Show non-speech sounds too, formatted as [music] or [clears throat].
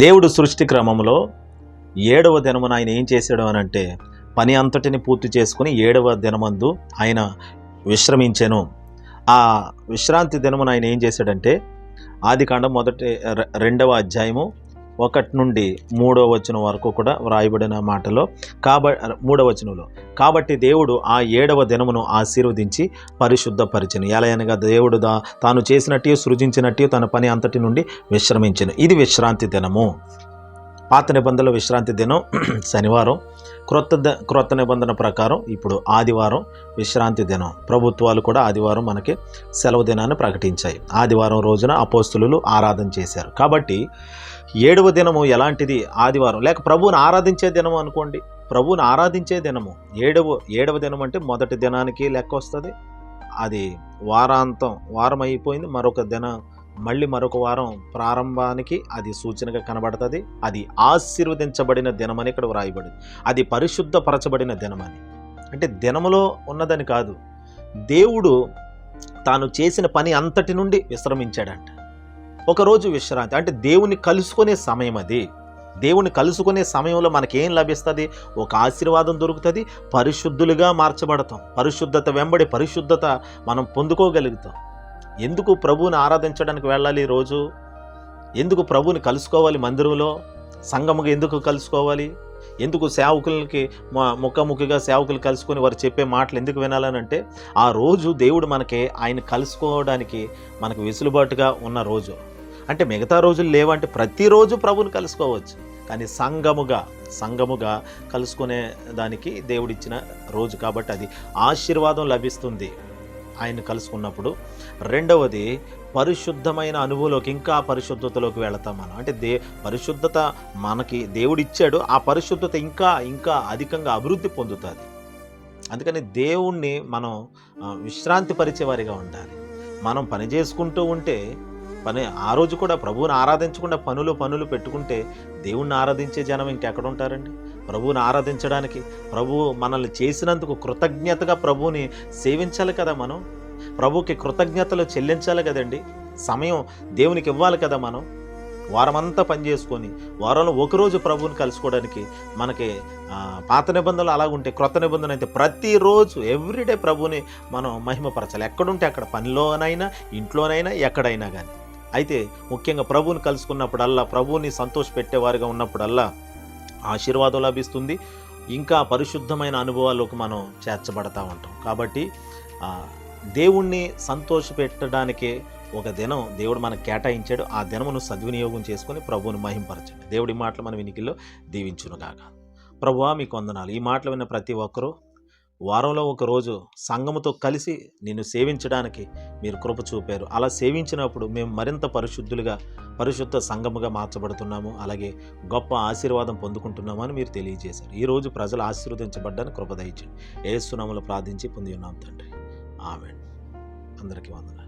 దేవుడు సృష్టి క్రమంలో ఏడవ దినమున ఆయన ఏం చేశాడు అని అంటే పని అంతటిని పూర్తి చేసుకుని ఏడవ దినమందు ఆయన విశ్రమించెను. ఆ విశ్రాంతి దినమున ఆయన ఏం చేశాడంటే ఆది కాండం మొదటి రెండవ అధ్యాయము ఒకటి నుండి మూడవ వచనం వరకు కూడా వ్రాయబడిన మాటలో కాబ మూడో వచనంలో. కాబట్టి దేవుడు ఆ ఏడవ దినమును ఆశీర్వదించి పరిశుద్ధపరిచను. ఎలా అనగా దేవుడు దా తాను చేసినట్టు సృజించినట్టు తన పని అంతటి నుండి విశ్రమించను. ఇది విశ్రాంతి దినము. పాత నిబంధనల విశ్రాంతి దినం [clears throat] శనివారం. క్రొత్త ద- క్రొత్త నిబంధన ప్రకారం ఇప్పుడు ఆదివారం విశ్రాంతి దినం. ప్రభుత్వాలు కూడా ఆదివారం మనకి సెలవు దినాన్ని ప్రకటించాయి. ఆదివారం రోజున అపోస్తులు ఆరాధన చేశారు. కాబట్టి ఏడవ దినము ఎలాంటిది? ఆదివారం. లేక ప్రభువుని ఆరాధించే దినము అనుకోండి. ప్రభువుని ఆరాధించే దినము. ఏడవ ఏడవ దినం అంటే మొదటి దినానికి లెక్క వస్తుంది. అది వారాంతం వారం అయిపోయింది. మరొక దిన మళ్ళీ మరొక వారం ప్రారంభానికి అది సూచనగా కనబడుతుంది. అది ఆశీర్వదించబడిన దినమని ఇక్కడ వ్రాయబడింది. అది పరిశుద్ధపరచబడిన దినమని. అంటే దినములో ఉన్నదని కాదు. దేవుడు తాను చేసిన పని అంతటి నుండి విశ్రమించాడంట. ఒకరోజు విశ్రాంతి అంటే దేవుని కలుసుకునే సమయం అది. దేవుని కలుసుకునే సమయంలో మనకేం లభిస్తుంది? ఒక ఆశీర్వాదం దొరుకుతుంది పరిశుద్ధులుగా మార్చబడతాం. పరిశుద్ధత వెంబడి పరిశుద్ధత మనం పొందుకోగలుగుతాం. ఎందుకు ప్రభువుని ఆరాధించడానికి వెళ్ళాలి రోజు ఎందుకు ప్రభువుని కలుసుకోవాలి మందిరంలో? సంఘముగా ఎందుకు కలుసుకోవాలి? ఎందుకు సేవకులకి ముఖాముఖిగా సేవకులు కలుసుకొని వారు చెప్పే మాటలు ఎందుకు వినాలని అంటే ఆ రోజు దేవుడు మనకి ఆయన కలుసుకోవడానికి మనకు వెసులుబాటుగా ఉన్న రోజు. అంటే మిగతా రోజులు లేవంటే ప్రతిరోజు ప్రభుని కలుసుకోవచ్చు. కానీ సంఘముగా సంఘముగా కలుసుకునే దానికి దేవుడిచ్చిన రోజు కాబట్టి అది ఆశీర్వాదం లభిస్తుంది. ఆయన కలుసుకున్నప్పుడు రెండవది పరిశుద్ధమైన అనుభవంలోకి ఇంకా పరిశుద్ధతలోకి వెళతాం మనం. అంటే దే పరిశుద్ధత మనకి దేవుడిచ్చాడు ఆ పరిశుద్ధత ఇంకా ఇంకా అధికంగా అభివృద్ధి పొందుతుంది. అందుకని దేవుణ్ణి మనం విశ్రాంతి పరిచేవారిగా ఉండాలి. మనం పని చేసుకుంటూ ఉంటే పని ఆ రోజు కూడా ప్రభువుని ఆరాధించకుండా పనులు పనులు పెట్టుకుంటే దేవుణ్ణి ఆరాధించే జనం ఇంకెక్కడ ఉంటారండి? ప్రభువుని ఆరాధించడానికి ప్రభువు మనల్ని చేసినందుకు కృతజ్ఞతగా ప్రభువుని సేవించాలి కదా మనం? ప్రభుకి కృతజ్ఞతలు చెల్లించాలి కదండి? సమయం దేవునికి ఇవ్వాలి కదా మనం? వారమంతా పని చేసుకొని వారంలో ఒకరోజు ప్రభువుని కలుసుకోవడానికి మనకి పాత నిబంధనలు అలా ఉంటే క్రొత్త నిబంధన అయితే ప్రతిరోజు ఎవ్రీడే ప్రభువుని మనం మహిమపరచాలి. ఎక్కడుంటే అక్కడ పనిలోనైనా ఇంట్లోనైనా ఎక్కడైనా కానీ అయితే ముఖ్యంగా ప్రభువుని కలుసుకున్నప్పుడల్లా ప్రభువుని సంతోషపెట్టేవారిగా ఉన్నప్పుడల్లా ఆశీర్వాదం లభిస్తుంది. ఇంకా పరిశుద్ధమైన అనుభవాల్లోకి మనం చేర్చబడతా ఉంటాం. కాబట్టి దేవుణ్ణి సంతోషపెట్టడానికి ఒక దినం దేవుడు మనకు కేటాయించాడు. ఆ దినమును సద్వినియోగం చేసుకొని ప్రభువుని మహింపరచండి. దేవుడి మాటలు మన వినికిల్లో దీవించునుగాక. ప్రభువా మీకు వందనాలు. ఈ మాటలు విన్న ప్రతి ఒక్కరూ వారంలో ఒకరోజు సంఘముతో కలిసి నిన్ను సేవించడానికి మీరు కృప చూపారు. అలా సేవించినప్పుడు మేము మరింత పరిశుద్ధులుగా పరిశుద్ధ సంఘముగా మార్చబడుతున్నాము. అలాగే గొప్ప ఆశీర్వాదం పొందుకుంటున్నాము అని మీరు తెలియజేశారు. ఈరోజు ప్రజలు ఆశీర్వదించబడ్డానికి కృప దయచండి ఏసునామలు ప్రార్థించి పొంది ఉన్నాం తండ్రి. ఆమె అందరికీ వందనాలు.